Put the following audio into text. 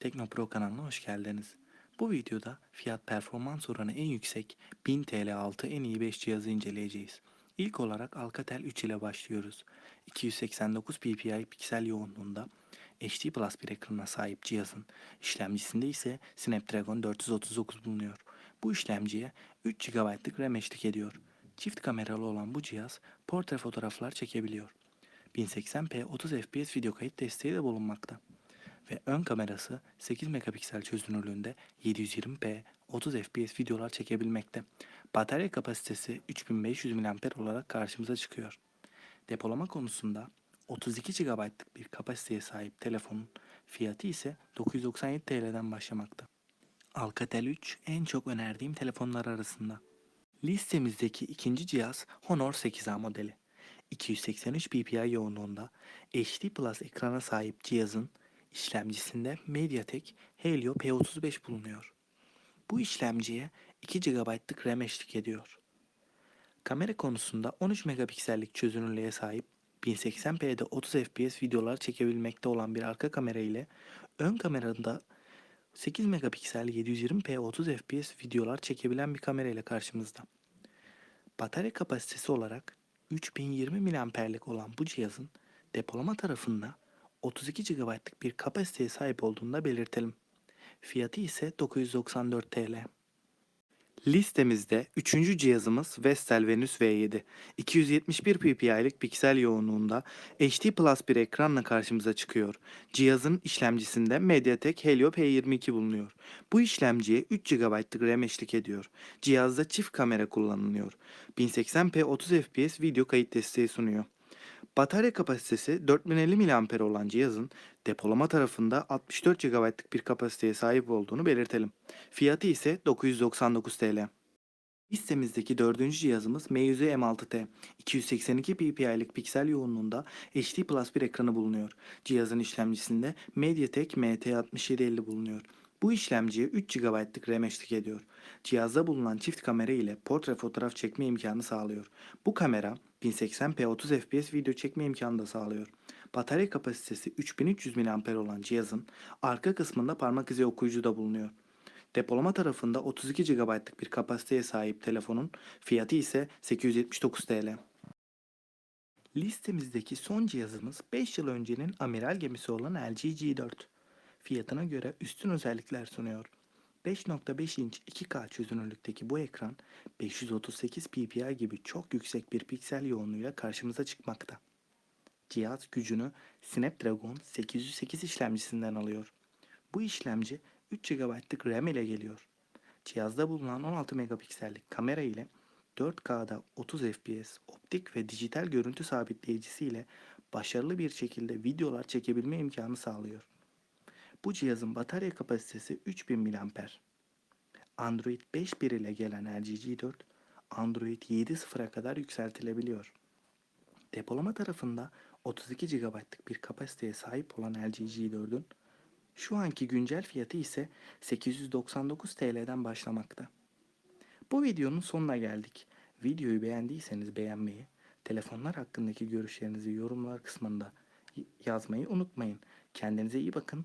Teknopro kanalına hoş geldiniz. Bu videoda fiyat performans oranı en yüksek 1000 TL altı en iyi 5 cihazı inceleyeceğiz. İlk olarak Alcatel 3 ile başlıyoruz. 289 ppi piksel yoğunluğunda HD Plus bir ekranına sahip cihazın işlemcisinde ise Snapdragon 439 bulunuyor. Bu işlemciye 3 GB'lık RAM eşlik ediyor. Çift kameralı olan bu cihaz portre fotoğraflar çekebiliyor. 1080p 30 fps video kayıt desteği de bulunmakta ve ön kamerası 8 megapiksel çözünürlüğünde 720p 30 fps videolar çekebilmekte. Batarya kapasitesi 3500 mAh olarak karşımıza çıkıyor. Depolama konusunda 32 GB'lık bir kapasiteye sahip telefonun fiyatı ise 997 TL'den başlamakta. Alcatel 3 en çok önerdiğim telefonlar arasında. Listemizdeki ikinci cihaz Honor 8A modeli. 283 ppi yoğunluğunda HD Plus ekrana sahip cihazın işlemcisinde MediaTek Helio P35 bulunuyor. Bu işlemciye 2 GB'lık RAM eşlik ediyor. Kamera konusunda 13 megapiksellik çözünürlüğe sahip 1080p'de 30 fps videolar çekebilmekte olan bir arka kamera ile ön kamerada 8 megapiksel 720p 30 fps videolar çekebilen bir kamera ile karşımızda. Batarya kapasitesi olarak 3020 mAh'lik olan bu cihazın depolama tarafında 32 GB'lık bir kapasiteye sahip olduğunu da belirtelim. Fiyatı ise 994 TL. Listemizde 3. cihazımız Vestel Venus V7. 271 ppi'lik piksel yoğunluğunda HD Plus bir ekranla karşımıza çıkıyor. Cihazın işlemcisinde MediaTek Helio P22 bulunuyor. Bu işlemciye 3 GB'lık RAM eşlik ediyor. Cihazda çift kamera kullanılıyor. 1080p 30 fps video kayıt desteği sunuyor. Batarya kapasitesi 4050 mAh olan cihazın depolama tarafında 64 GB'lık bir kapasiteye sahip olduğunu belirtelim. Fiyatı ise 999 TL. Listemizdeki dördüncü cihazımız Meizu M6T. 282 ppi'lik piksel yoğunluğunda HD Plus bir ekranı bulunuyor. Cihazın işlemcisinde MediaTek MT6750 bulunuyor. Bu işlemciye 3 GB'lık RAM eşlik ediyor. Cihazda bulunan çift kamera ile portre fotoğraf çekme imkanı sağlıyor. Bu kamera 1080p 30 fps video çekme imkanı da sağlıyor. Batarya kapasitesi 3300 mAh olan cihazın arka kısmında parmak izi okuyucu da bulunuyor. Depolama tarafında 32 GB'lık bir kapasiteye sahip telefonun fiyatı ise 879 TL. Listemizdeki son cihazımız 5 yıl öncenin amiral gemisi olan LG G4. Fiyatına göre üstün özellikler sunuyor. 5.5 inç 2K çözünürlükteki bu ekran 538 ppi gibi çok yüksek bir piksel yoğunluğuyla karşımıza çıkmakta. Cihaz gücünü Snapdragon 808 işlemcisinden alıyor. Bu işlemci 3 GB'lık RAM ile geliyor. Cihazda bulunan 16 megapiksellik kamera ile 4K'da 30 FPS optik ve dijital görüntü sabitleyicisi ile başarılı bir şekilde videolar çekebilme imkanı sağlıyor. Bu cihazın batarya kapasitesi 3000 mAh. Android 5.1 ile gelen LG G4 Android 7.0'a kadar yükseltilebiliyor. Depolama tarafında 32 GB'lık bir kapasiteye sahip olan LG G4'ün şu anki güncel fiyatı ise 899 TL'den başlamakta. Bu videonun sonuna geldik. Videoyu beğendiyseniz beğenmeyi, telefonlar hakkındaki görüşlerinizi yorumlar kısmında yazmayı unutmayın. Kendinize iyi bakın.